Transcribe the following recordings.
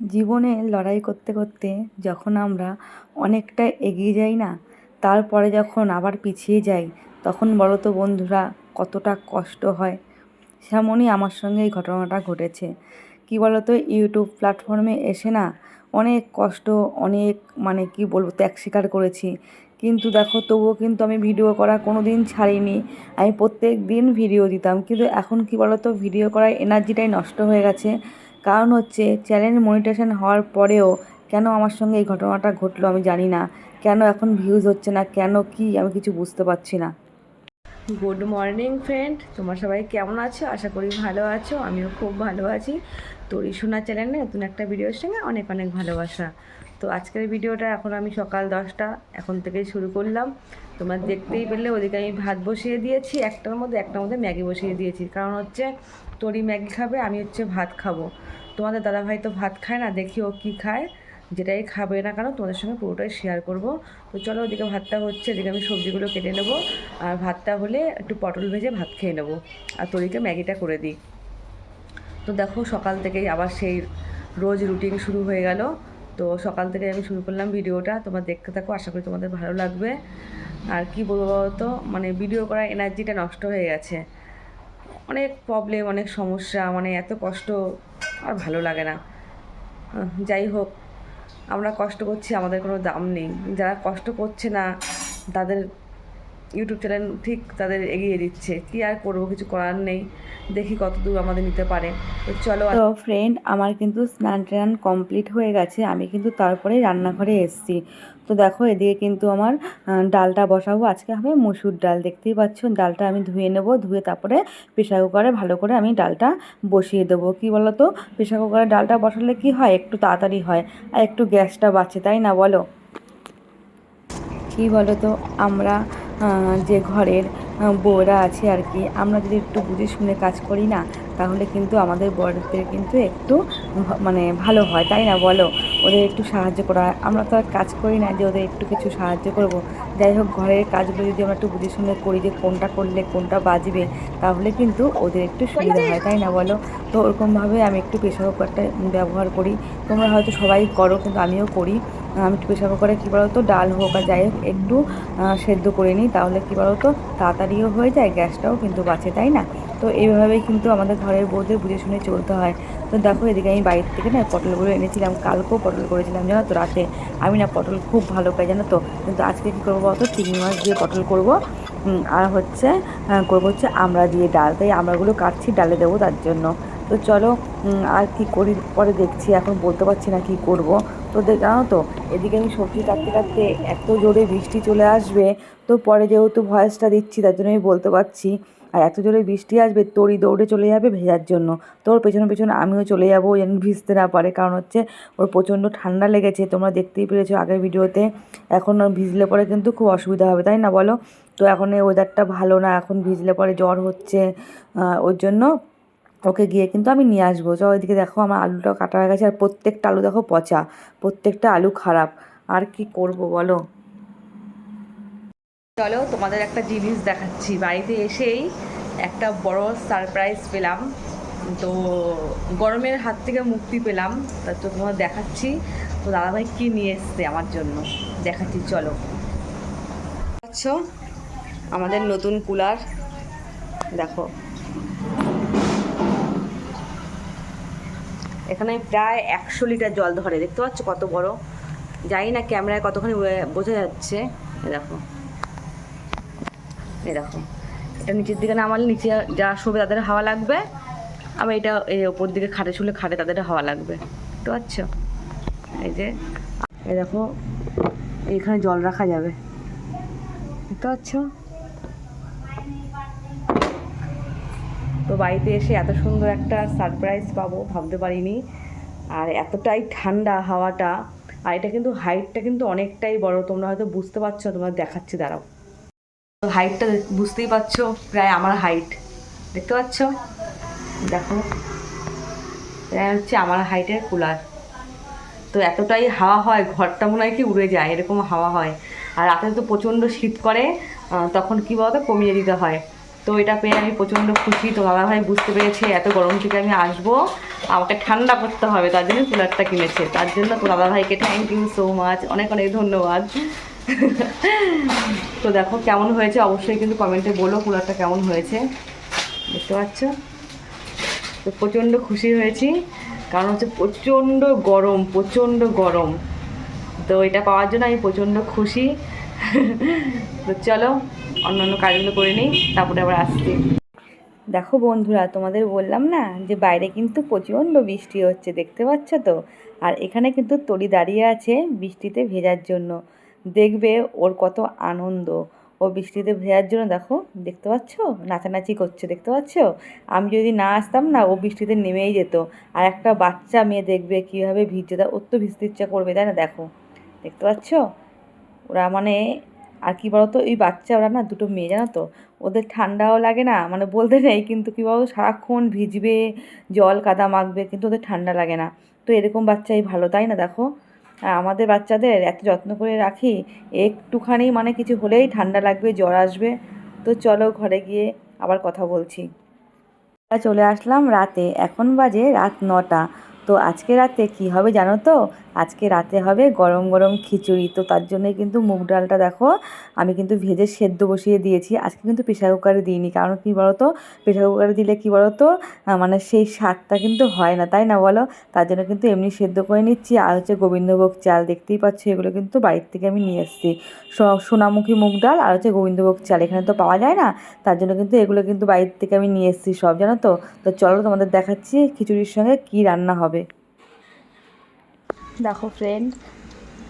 জীবনে লড়াই করতে করতে যখন আমরা অনেকটা এগিয়ে যাই না, তারপরে যখন আবার পিছিয়ে যাই, তখন বলো তো বন্ধুরা কতটা কষ্ট হয়। সেমনই আমার সঙ্গে এই ঘটনাটা ঘটেছে। কি বলো তো ইউটিউব প্ল্যাটফর্মে এসে না অনেক কষ্ট, অনেক মানে কি বলব, ত্যাগ স্বীকার করেছি। কিন্তু দেখো, তবুও কিন্তু আমি ভিডিও করা কোনো দিন ছাড়িনি। আমি প্রত্যেক দিন ভিডিও দিতাম। কিন্তু এখন কি বলো তো ভিডিও করার এনার্জিটাই নষ্ট হয়ে গেছে। কারণ হচ্ছে চ্যানেল মনিটেশন হওয়ার পরেও কেন আমার সঙ্গে এই ঘটনাটা ঘটলো আমি জানি না। কেন এখন ভিউজ হচ্ছে না? কেন কি? আমি কিছু বুঝতে পারছি না। গুড মর্নিং ফ্রেন্ড তোমার সবাই কেমন আছো? আশা করি ভালো আছো। আমিও খুব ভালো আছি। তোরই শোনা চ্যানেলে নতুন একটা ভিডিওর সঙ্গে অনেক অনেক ভালোবাসা। তো আজকের ভিডিওটা এখন আমি সকাল দশটা এখন থেকেই শুরু করলাম। তোমরা দেখতেই পেলে, ওদিকে আমি ভাত বসিয়ে দিয়েছি, একটার মধ্যে একটার মধ্যে ম্যাগি বসিয়ে দিয়েছি। কারণ হচ্ছে তোরই ম্যাগি খাবে, আমি হচ্ছে ভাত খাব। তোমাদের দাদাভাই তো ভাত খায় না, দেখি ও কী খায়। যেটাই খাবে না কেন, তোমাদের সঙ্গে পুরোটাই শেয়ার করব। তো চলো ওদিকে ভাতটা হচ্ছে, এদিকে আমি সবজিগুলো কেটে নেব। আর ভাতটা হলে একটু পটল ভেজে ভাত খেয়ে নেব। আর তরিকে ম্যাগিটা করে দিই। তো দেখো সকাল থেকেই আবার সেই রোজ রুটিন শুরু হয়ে গেল। তো সকাল থেকে আমি শুরু করলাম ভিডিওটা। তোমরা দেখতে থাকো, আশা করি তোমাদের ভালো লাগবে। আর কি বলব তো মানে ভিডিও করার এনার্জিটা নষ্ট হয়ে গেছে। অনেক প্রবলেম অনেক সমস্যা মানে এত কষ্ট আর ভালো লাগে না। যাই হোক, আমরা কষ্ট করছি, আমাদের কোনো দাম নেই। যারা কষ্ট করছে না, তাদের ইউটিউব চ্যানেল ঠিক তাদের এগিয়ে দিচ্ছে। কি আর করব, কিছু করার নেই। দেখি কত দূর আমাদের নিতে পারে। তো চলো তো ফ্রেন্ড আমার কিন্তু স্নান টান কমপ্লিট হয়ে গেছে। আমি কিন্তু তারপরে রান্নাঘরে এসেছি। তো দেখো, এদিকে কিন্তু আমার ডালটা বসাবো। আজকে হবে মুসুর ডাল। দেখতেই পাচ্ছ, ডালটা আমি ধুয়ে নেব। ধুয়ে তারপরে প্রেশার কুকারে ভালো করে আমি ডালটা বসিয়ে দেবো। কি বলো তো প্রেশার কুকারে ডালটা বসালে কি হয়? একটু তাড়াতাড়ি হয়। আর একটু গ্যাসটা বাঁচে, তাই না বলো? কি বলো তো আমরা যে ঘরের বউরা আছে আর কি আমরা যদি একটু বুঝে শুনে কাজ করি না তাহলে কিন্তু আমাদের বড়দের কিন্তু একটু মানে ভালো হয়, তাই না বলো? ওদের একটু সাহায্য করা হয়। আমরা তো আর কাজ করি না যে ওদের একটু কিছু সাহায্য করব। যাই হোক, ঘরের কাজগুলো যদি আমরা একটু বুঝে শুনে করি যে কোনটা করলে কোনটা বাজবে, তাহলে কিন্তু ওদের একটু সুবিধা হয়, তাই না বলো? তো ওরকমভাবে আমি একটু প্রেশার কুকারটা ব্যবহার করি। তোমরা হয়তো সবাই করো, কিন্তু আমিও করি। আমি একটু প্রেশার কুকারে কী বলো তো ডাল হোক আর যাই হোক, একটু সেদ্ধ করে নিই। তাহলে কী বলো তো তাড়াতাড়িও হয়ে যায়, গ্যাসটাও কিন্তু বাঁচে, তাই না? তো এইভাবেই কিন্তু আমাদের ঘরের বউদের বুঝে শুনে চলতে হয়। তো দেখো এদিকে আমি বাইরে থেকে না পটলগুলো এনেছিলাম, কালকেও পটল করেছিলাম, জানো তো রাতে। আমি না পটল খুব ভালো পাই, জানো তো। কিন্তু আজকে কী করব বলতো? চিংড়ি মাছ দিয়ে পটল করব। আর হচ্ছে করব হচ্ছে আমরা দিয়ে ডাল। তাই আমরাগুলো কাটছি, ডালে দেবো তার জন্য। তো চলো আর কি করি? পরে দেখছি, এখন বলতে পারছি না কি করব। তো জানো তো, এদিকে আমি সবজি কাটতে কাটতে এত জোরে বৃষ্টি চলে আসবে। তো পরে যেহেতু ভয়েসটা দিচ্ছি, তার জন্য আমি বলতে পারছি। আর এত জোরে বৃষ্টি আসবে, তোরই দৌড়ে চলে যাবে ভেজার জন্য। তোর পেছনে পেছনে আমিও চলে যাব যেন ভিজতে না পারে। কারণ হচ্ছে ওর প্রচণ্ড ঠান্ডা লেগেছে, তোমরা দেখতেই পেরেছ আগের ভিডিওতে। এখন ভিজলে পরে কিন্তু খুব অসুবিধা হবে, তাই না বলো? তো এখন এই ওয়েদারটা ভালো না, এখন ভিজলে পরে জ্বর হচ্ছে ওর জন্য ওকে গিয়ে কিন্তু আমি নিয়ে আসব। চলো ওইদিকে দেখো আমার আলুটা কাটা হয়ে গেছে, আর প্রত্যেকটা আলু দেখো পচা, প্রত্যেকটা আলু খারাপ। আর কি করব বলো? চলো তোমাদের একটা জিনিস দেখাচ্ছি। বাড়িতে এসেই একটা বড় সারপ্রাইজ পেলাম। তো গরমের হাত থেকে মুক্তি পেলাম। তা তো তোমার দেখাচ্ছি। তো দাদাভাই কী নিয়ে এসছে আমার জন্য? দেখাচ্ছি, চলো। পাচ্ছ আমাদের নতুন কুলার। দেখো। এখানে প্রায় একশো লিটার জল ধরে। দেখতে পাচ্ছ কত বড়? জানি না ক্যামেরায় কতখানি বোঝা যাচ্ছে। দেখো। দেখো এটা নিচের দিকে নামালে নিচে যা শোবে তাদের হাওয়া লাগবে, আবার এটা এই ওপর দিকে খাটে শুলে খাটে তাদের হাওয়া লাগবে। বুঝতে পারছ? এই যে, এই দেখো, এইখানে জল রাখা যাবে। বুঝতে পারছ? তো বাড়িতে এসে এত সুন্দর একটা সারপ্রাইজ পাবো, ভাবতে পারিনি। আর এতটাই ঠান্ডা হাওয়াটা, আর এটা কিন্তু হাইটটা কিন্তু অনেকটাই বড়, তোমরা হয়তো বুঝতে পারছ তোমরা দেখাচ্ছি, দাঁড়াও। হাইটটা বুঝতেই পারছ, প্রায় আমার হাইট দেখতে পাচ্ছ? দেখো। প্রায় হচ্ছে আমার হাইটের কুলার। তো এতটাই হাওয়া হয়, ঘরটা মনে হয় কি উড়ে যায়, এরকম হাওয়া হয়। আর রাতে তো প্রচণ্ড শীত করে তখন কী বলতো, কমিয়ে দিতে হয়। তো এটা পেয়ে আমি প্রচণ্ড খুশি। তো বাবা ভাই বুঝতে পেরেছে, এত গরম থেকে আমি আসব। আমাকে ঠান্ডা করতে হবে, তার জন্য কুলারটা কিনেছে। তার জন্য তো দাদাভাইকে থ্যাংক ইউ সো মাচ অনেক অনেক ধন্যবাদ। তো দেখো কেমন হয়েছে, অবশ্যই কিন্তু কমেন্টে বলো কুলারটা কেমন হয়েছে। দেখতে পাচ্ছ? তো প্রচণ্ড খুশি হয়েছি, কারণ হচ্ছে প্রচণ্ড গরম প্রচণ্ড গরম। তো এটা পাওয়ার জন্য আমি প্রচণ্ড খুশি। তো চলো, অন্যান্য কাজগুলো করে নিই, তারপরে আবার আসছি। দেখো বন্ধুরা, তোমাদের বললাম না যে বাইরে কিন্তু প্রচণ্ড বৃষ্টি হচ্ছে, দেখতে পাচ্ছ তো? আর এখানে কিন্তু তড়ি দাঁড়িয়ে আছে বৃষ্টিতে ভেজার জন্য। দেখবে ওর কত আনন্দ। ও বৃষ্টিতে ভেজার জন্য দেখো, দেখতে পাচ্ছ? নাচানাচি করছে, দেখতে পাচ্ছ? আমি যদি না আসতাম না, ও বৃষ্টিতে নেমেই যেত। আর একটা বাচ্চা মেয়ে দেখবে কীভাবে ভিজছে, তা ওর তো ভিজতে ইচ্ছা করবে, তাই না? দেখো, দেখতে পাচ্ছ? ওরা মানে আর কি বলতো, এই বাচ্চা, ওরা না দুটো মেয়ে, জানো তো? ওদের ঠান্ডাও লাগে না মানে বলতে নেই, কিন্তু কী বলতো, সারাক্ষণ ভিজবে, জল কাদা মাখবে, কিন্তু ওদের ঠান্ডা লাগে না। তো এরকম বাচ্চাই ভালো, তাই না? দেখো আমাদের বাচ্চাদের এত যত্ন করে রাখি, একটুখানি মানে কিছু হলেই ঠান্ডা লাগবে, জ্বর আসবে। তো চলো ঘরে গিয়ে আবার কথা বলছি। চলে আসলাম রাতে, এখন বাজে রাত নটা। তো আজকে রাতে কি হবে জানো তো? আজকে রাতে হবে গরম গরম খিচুড়ি। তো তার জন্যই কিন্তু মুগ ডালটা দেখো, আমি কিন্তু ভেজে সেদ্ধ বসিয়ে দিয়েছি। আজকে কিন্তু প্রেশার কুকারে দিইনি। কারণ কী বলো তো প্রেশার কুকারে দিলে কী বলো তো মানে সেই স্বাদটা কিন্তু হয় না, তাই না বলো? তার জন্য কিন্তু এমনি সেদ্ধ করে নিচ্ছি। আর হচ্ছে গোবিন্দভোগ চাল, দেখতেই পাচ্ছ, এগুলো কিন্তু বাড়ির থেকে আমি নিয়ে এসেছি। সোনামুখী মুগ ডাল আর হচ্ছে গোবিন্দভোগ চাল, এখানে তো পাওয়া যায় না। তার জন্য কিন্তু এগুলো কিন্তু বাড়ির থেকে আমি নিয়ে এসেছি সব, জানো তো? তো চলো তোমাদের দেখাচ্ছি খিচুড়ির সঙ্গে কী রান্না হবে। দেখো ফ্রেন্ড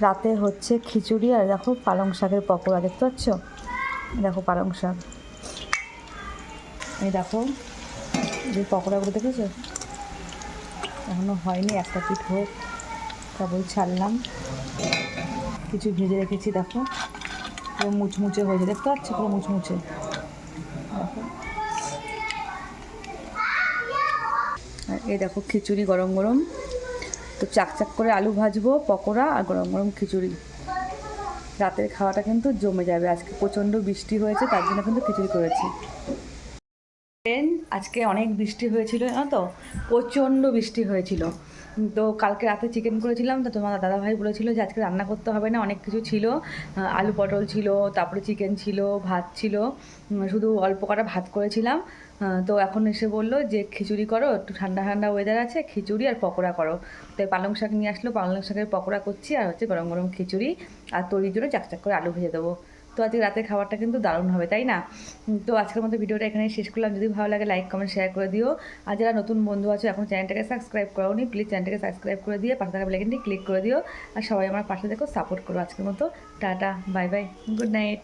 রাতে হচ্ছে খিচুড়ি আর দেখো পালং শাকের পকোড়া, দেখতে পাচ্ছ? দেখো পালং শাক। এই দেখো যে পকোড়াগুলো দেখেছ? এখনও হয়নি, একটা পিঠ হোক কেবল ছাড়লাম। কিছু ভেজে রেখেছি, দেখো। পুরো মুচমুচে হয়েছে, দেখতে পাচ্ছ? পুরো মুচমুচে। দেখো এই দেখো খিচুড়ি গরম গরম। তো চাকচাক করে আলু ভাজবো, পকোড়া আর গরম গরম খিচুড়ি। রাতের খাওয়াটা কিন্তু জমে যাবে। আজকে প্রচণ্ড বৃষ্টি হয়েছে, তার জন্য কিন্তু খিচুড়ি করেছি। আজকে অনেক বৃষ্টি হয়েছিল, জানো তো? প্রচণ্ড বৃষ্টি হয়েছিল। তো কালকে রাতে চিকেন করেছিলাম, তো তোমার দাদাভাই বলেছিল যে আজকে রান্না করতে হবে না, অনেক কিছু ছিল। আলু পটল ছিল, তারপরে চিকেন ছিল, ভাত ছিল। শুধু অল্প কটা ভাত করেছিলাম। তো এখন এসে বলল যে খিচুড়ি করো, একটু ঠান্ডা ঠান্ডা ওয়েদার আছে, খিচুড়ি আর পকোড়া করো। তাই পালং শাক নিয়ে আসলো, পালং শাকের পকোড়া করছি আর হচ্ছে গরম গরম খিচুড়ি আর তরির জন্য চাকচাক করে আলু ভেজে দেবো। তো আজকে রাতের খাবারটা কিন্তু দারুণ হবে, তাই না? তো আজকের মতো ভিডিওটা এখানে শেষ করলাম। যদি ভালো লাগে লাইক কমেন্ট শেয়ার করে দিও। আর যারা নতুন বন্ধু আছো, এখন চ্যানেলটাকে সাবস্ক্রাইব করো নি প্লিজ চ্যানেলটাকে সাবস্ক্রাইব করে দিয়ে পাশে থাকা বেলাইকনটি ক্লিক করে দিও। আর সবাই আমার পাশে দেখো সাপোর্ট করো আজকের মতো। Tata bye bye good night